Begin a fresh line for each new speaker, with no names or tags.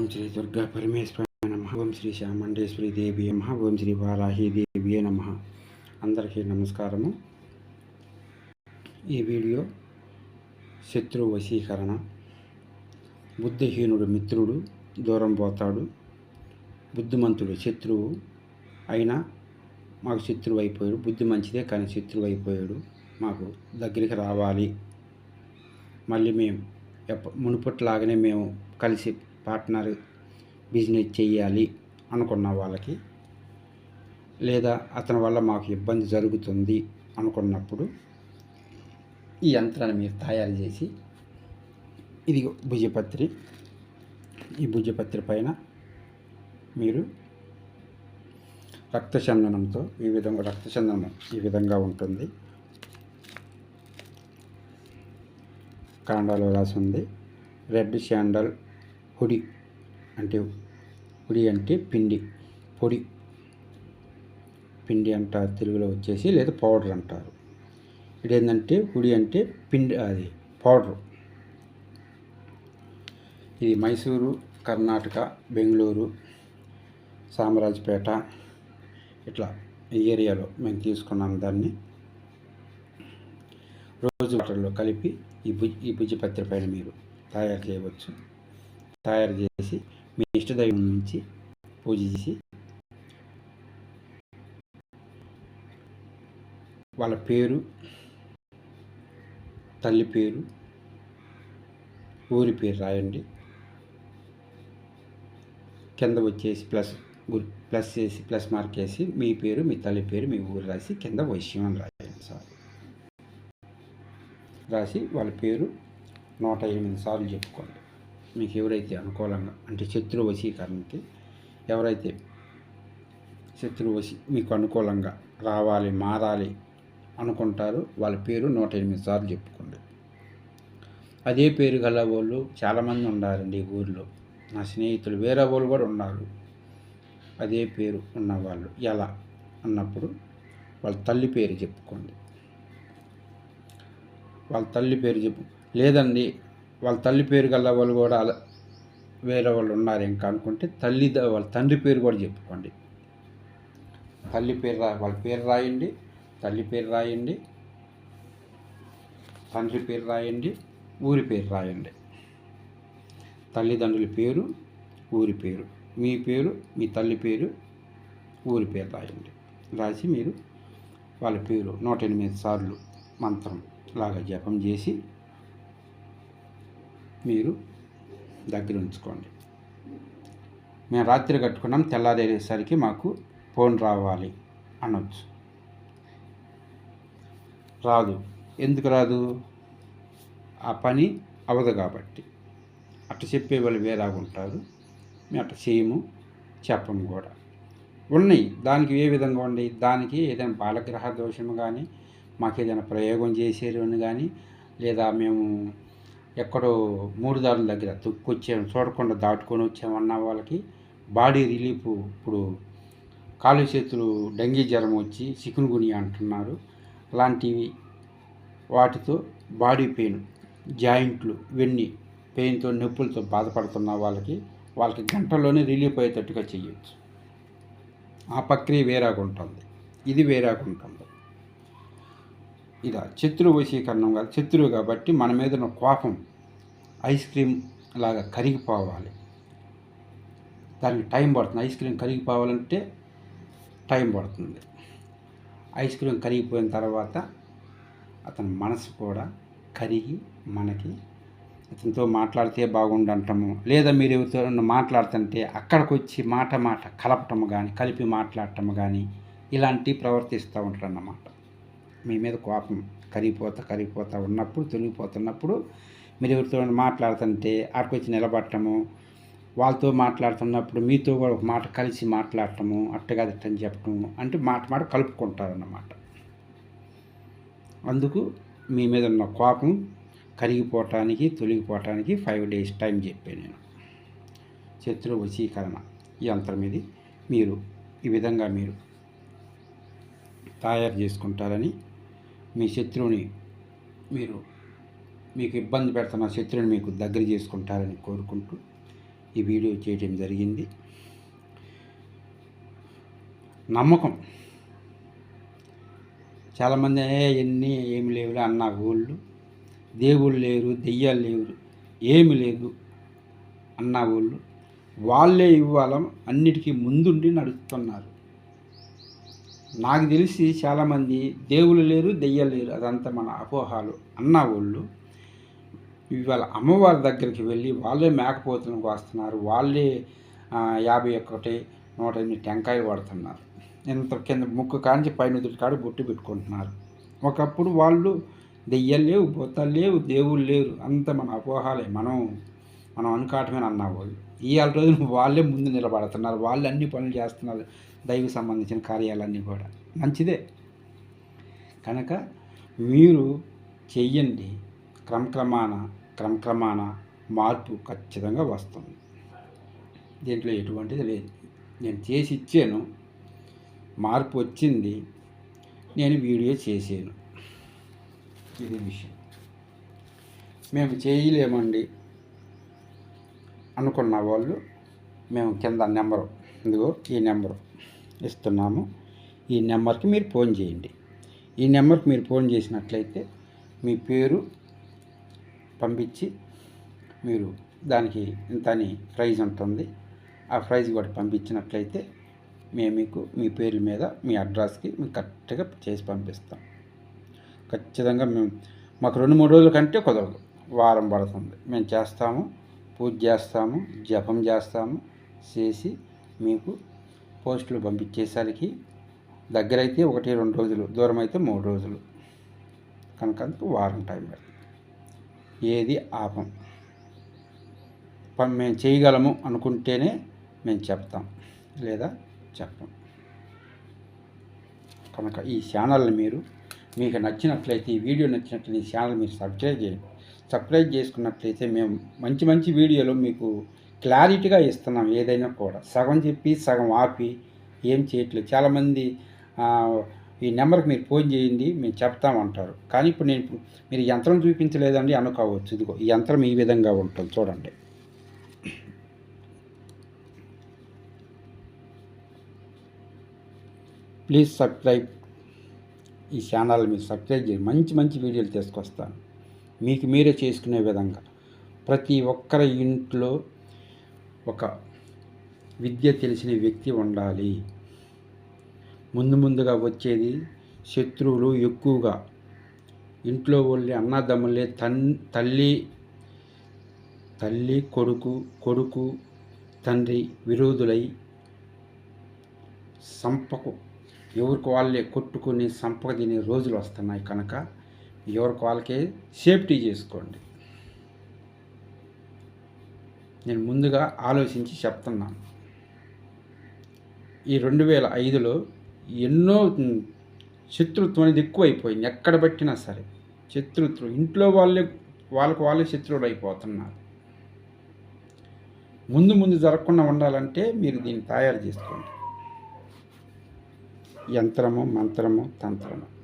ఓం శ్రీ దుర్గా పరమేశ్వర నమ. ఓం శ్రీ శ్యామండేశ్వరి దేవి నమ. ఓం శ్రీ వారాహి దేవి నమ. అందరికీ నమస్కారము. ఈ వీడియో శత్రు వశీకరణ బుద్ధిహీనుడు మిత్రుడు దూరం పోతాడు బుద్ధిమంతుడు శత్రువు అయినా మాకు శత్రువు అయిపోయాడు బుద్ధి మంచిదే కానీ శత్రువు అయిపోయాడు మాకు దగ్గరికి రావాలి. మళ్ళీ మేము ఎప్ప మునుపట్లాగానే మేము కలిసి పార్ట్నర్ బిజినెస్ చేయాలి అనుకున్న వాళ్ళకి లేదా అతని వల్ల మాకు ఇబ్బంది జరుగుతుంది అనుకున్నప్పుడు ఈ యంత్రాన్ని మీరు తయారు చేసి ఇది భుజపత్రి ఈ భుజపత్రి పైన మీరు రక్తచందనంతో ఈ విధంగా రక్తచందనం ఈ విధంగా ఉంటుంది. కాండాలో రాసి ఉంది. రెడ్ శాండల్ పొడి అంటే పొడి అంటే పిండి. పొడి. పిండి అంటారు తెలుగులో వచ్చేసి లేదా పౌడర్ అంటారు. ఇది ఏంటంటే పొడి అంటే పిండి అది పౌడర్. ఇది మైసూరు కర్ణాటక బెంగళూరు సామరాజ్పేట ఇట్లా ఈ ఏరియాలో మేము తీసుకున్నాం దాన్ని. రోజు వాటర్లో కలిపి ఈ భుజ ఈ భుజపత్రి పైన మీరు తయారు చేయవచ్చు. తయారు చేసి మీ ఇష్టదైవం నుంచి పూజ చేసి వాళ్ళ పేరు తల్లి పేరు ఊరి పేరు రాయండి. కింద వచ్చేసి ప్లస్ గుర్ ప్లస్ చేసి ప్లస్ మార్క్ వేసి మీ పేరు మీ తల్లి పేరు మీ ఊరు రాసి కింద వైశ్యం అని రాయండి సార్. రాసి వాళ్ళ పేరు నూట ఎనిమిది సార్లు చెప్పుకోండి. మీకు ఎవరైతే అనుకూలంగా అంటే శత్రు వశీకరణకి ఎవరైతే శత్రు వశీ మీకు అనుకూలంగా రావాలి మారాలి అనుకుంటారో వాళ్ళ పేరు నూట ఎనిమిది సార్లు చెప్పుకోండి. అదే పేరు గల వాళ్ళు చాలామంది ఉన్నారండి ఈ ఊరిలో. నా స్నేహితులు వేరే వాళ్ళు కూడా ఉన్నారు. అదే పేరు ఉన్నవాళ్ళు ఎలా అన్నప్పుడు వాళ్ళ తల్లి పేరు చెప్పుకోండి. వాళ్ళ తల్లి పేరు చెప్పు లేదండి వాళ్ళ తల్లి పేరు గల వాళ్ళు కూడా అలా వేరే వాళ్ళు ఉన్నారు ఇంకా అనుకుంటే తల్లి వాళ్ళ తండ్రి పేరు కూడా చెప్పుకోండి. తల్లి పేరు రా వాళ్ళ పేరు రాయండి తల్లి పేరు రాయండి తండ్రి పేరు రాయండి ఊరి పేరు రాయండి. తల్లిదండ్రుల పేరు ఊరి పేరు. మీ పేరు మీ తల్లి పేరు ఊరి పేరు రాయండి. రాసి మీరు వాళ్ళ పేరు నూట ఎనిమిది సార్లు మంత్రం లాగా జపం చేసి మీరు దగ్గర ఉంచుకోండి. మేము రాత్రి కట్టుకున్నాం తెల్లారేసరికి మాకు ఫోన్ రావాలి అనొచ్చు. రాదు. ఎందుకు రాదు? ఆ పని అవదు కాబట్టి. అట్ట చెప్పే వాళ్ళు వేరేగా ఉంటారు. మేము అట్ట చేయము చెప్పము కూడా. ఉన్నాయి. దానికి ఏ విధంగా ఉన్నాయి? దానికి ఏదైనా బాలగ్రహ దోషం కానీ మాకు ఏదైనా ప్రయోగం చేసేదని కానీ లేదా మేము ఎక్కడో మూడు దారుల దగ్గర తొక్కొచ్చాము చూడకుండా దాటుకొని వచ్చామన్న వాళ్ళకి బాడీ రిలీఫ్ ఇప్పుడు కాలు చేతులు డెంగీ జ్వరం వచ్చి చికెన్ గునియా అంటున్నారు. అలాంటివి వాటితో బాడీ పెయిన్ జాయింట్లు ఇవన్నీ పెయిన్తో నొప్పులతో బాధపడుతున్న వాళ్ళకి వాళ్ళకి గంటలోనే రిలీఫ్ అయ్యేటట్టుగా చేయొచ్చు ఆ ప్రక్రియ వేరేగా ఉంటుంది. ఇది వేరేగా ఉంటుంది. ఇలా శత్రు వశీకరణం కాదు శత్రువు కాబట్టి మన మీద ఉన్న కోపం ఐస్ క్రీమ్ లాగా కరిగిపోవాలి. దానికి టైం పడుతుంది. ఐస్ క్రీమ్ కరిగిపోవాలంటే టైం పడుతుంది. ఐస్ క్రీమ్ కరిగిపోయిన తర్వాత అతని మనసు కూడా కరిగి మనకి అతనితో మాట్లాడితే బాగుండంటాము. లేదా మీరు ఎవరితో మాట్లాడుతుంటే అక్కడికి వచ్చి మాట మాట కలపటము కానీ కలిపి మాట్లాడటం కానీ ఇలాంటివి ప్రవర్తిస్తూ ఉంటారు అన్నమాట మీ మీద కోపం కరిగిపోతా కరిగిపోతా ఉన్నప్పుడు తొలగిపోతున్నప్పుడు మీరు ఎవరితో మాట్లాడుతుంటే ఆడికొచ్చి నిలబడటము వాళ్ళతో మాట్లాడుతున్నప్పుడు మీతో కూడా ఒక మాట కలిసి మాట్లాడటము అట్టగా అని చెప్పటము అంటే మాట మాట కలుపుకుంటారన్నమాట. అందుకు మీ మీద ఉన్న కోపం కరిగిపోవటానికి తొలగిపోవటానికి ఫైవ్ డేస్ టైం చెప్పాను నేను. శత్రు వశీకరణ ఈ యంత్రం ఇది మీరు ఈ విధంగా మీరు తయారు చేసుకుంటారని మీ శత్రువుని మీరు మీకు ఇబ్బంది పెడుతున్న శత్రువుని మీకు దగ్గర చేసుకుంటారని కోరుకుంటూ ఈ వీడియో చేయడం జరిగింది. నమ్మకం. చాలామంది ఎన్ని ఏమి లేవులే అన్న ఊళ్ళు దేవుళ్ళు లేరు దెయ్యాలు లేవు ఏమి లేదు అన్న వాళ్ళు. వాళ్ళే ఇవ్వాలం అన్నిటికీ ముందుండి నడుస్తున్నారు నాకు తెలిసి చాలామంది దేవుళ్ళు లేరు దెయ్యాలు లేరు. అదంతా మన అపోహాలు అన్న వాళ్ళు. ఇవాళ అమ్మవారి దగ్గరికి వెళ్ళి వాళ్ళే మేకపోతులను వస్తున్నారు వాళ్ళే యాభై ఒకటి నూట ఎనిమిది టెంకాయలు పడుతున్నారు. ఇంత కింద ముక్కు కాంచి పైన కాడ బొట్టు పెట్టుకుంటున్నారు. ఒకప్పుడు వాళ్ళు దెయ్యాలు లేవు భూతాలు లేవు దేవుళ్ళు లేరు. అంత మన అపోహాలే. మనం మనం అనుకాటమే అన్నావు? ఇవాళ రోజున వాళ్ళే ముందు నిలబడుతున్నారు వాళ్ళు అన్ని పనులు చేస్తున్నారు దైవ సంబంధించిన కార్యాలన్నీ కూడా. మంచిదే. కనుక మీరు చెయ్యండి. క్రమక్రమాన క్రమక్రమాన మార్పు ఖచ్చితంగా వస్తుంది. దీంట్లో ఎటువంటిది లేదు. నేను చేసి ఇచ్చాను. మార్పు వచ్చింది. నేను వీడియో చేసాను ఇది విషయం. మేము చేయలేమండి. అనుకున్న వాళ్ళు మేము కింద నెంబరు ఇదిగో ఈ నెంబరు ఇస్తున్నాము. ఈ నెంబర్కి మీరు ఫోన్ చేయండి. ఈ నెంబర్కి మీరు ఫోన్ చేసినట్లయితే మీ పేరు పంపించి మీరు దానికి ఇంత అని ప్రైజ్ ఉంటుంది. ఆ ప్రైజ్ కూడా పంపించినట్లయితే మేము మీకు మీ పేర్ల మీద మీ అడ్రస్కి మేము కరెక్ట్గా చేసి పంపిస్తాం. ఖచ్చితంగా మేము మాకు రెండు మూడు రోజుల కంటే కుదరదు. వారం పడుతుంది. మేము చేస్తాము. పూజ చేస్తాము జపం చేస్తాము చేసి మీకు పోస్టులు పంపించేసరికి దగ్గరైతే ఒకటి రెండు రోజులు దూరం అయితే మూడు రోజులు. కనుక వారం టైం పడుతుంది. ఏది ఆపం. పని మేము చేయగలము అనుకుంటేనే మేము చెప్తాం లేదా చెప్పం. కనుక ఈ ఛానల్ని మీరు మీకు నచ్చినట్లయితే ఈ వీడియో నచ్చినట్లయితే ఈ ఛానల్ మీరు సబ్స్క్రైబ్ చేయండి. సబ్స్క్రైబ్ చేసుకున్నట్లయితే మేము మంచి మంచి వీడియోలు మీకు క్లారిటీగా ఇస్తున్నాం ఏదైనా కూడా. సగం చెప్పి సగం ఆపి ఏం చేయట్లేదు. చాలామంది ఈ నెంబర్కి మీరు ఫోన్ చేయండి మేము చెప్తామంటారు కానీ ఇప్పుడు నేను ఇప్పుడు మీరు యంత్రం చూపించలేదండి అనుకోవచ్చు. ఇదిగో ఈ యంత్రం ఈ విధంగా ఉంటుంది చూడండి. ప్లీజ్ సబ్స్క్రైబ్ ఈ ఛానల్ మీరు సబ్స్క్రైబ్ చేయండి. మంచి మంచి వీడియోలు తీసుకొస్తాను. మీకు మీరే చేసుకునే విధంగా ప్రతి ఒక్కరి ఇంట్లో ఒక విద్య తెలిసిన వ్యక్తి ఉండాలి. ముందు ముందుగా వచ్చేది శత్రువులు ఎక్కువగా. ఇంట్లో వాళ్ళే అన్నదమ్ములే తన్ తల్లి తల్లి కొడుకు కొడుకు తండ్రి విరోధులై సంపకు ఎవరికి వాళ్ళే కొట్టుకుని సంపక తినే రోజులు వస్తున్నాయి కనుక ఎవరి వాళ్ళకే సేఫ్టీ చేసుకోండి. నేను ముందుగా ఆలోచించి చెప్తున్నాను. ఈ రెండు వేల ఐదులో ఎన్నో శత్రుత్వం అనేది ఎక్కువైపోయింది ఎక్కడ పట్టినా సరే శత్రుత్వం ఇంట్లో వాళ్ళే వాళ్ళకు వాళ్ళే శత్రువులు అయిపోతున్నారు ముందు ముందు జరగకుండా ఉండాలంటే మీరు దీన్ని తయారు చేసుకోండి. యంత్రము మంత్రము తంత్రము.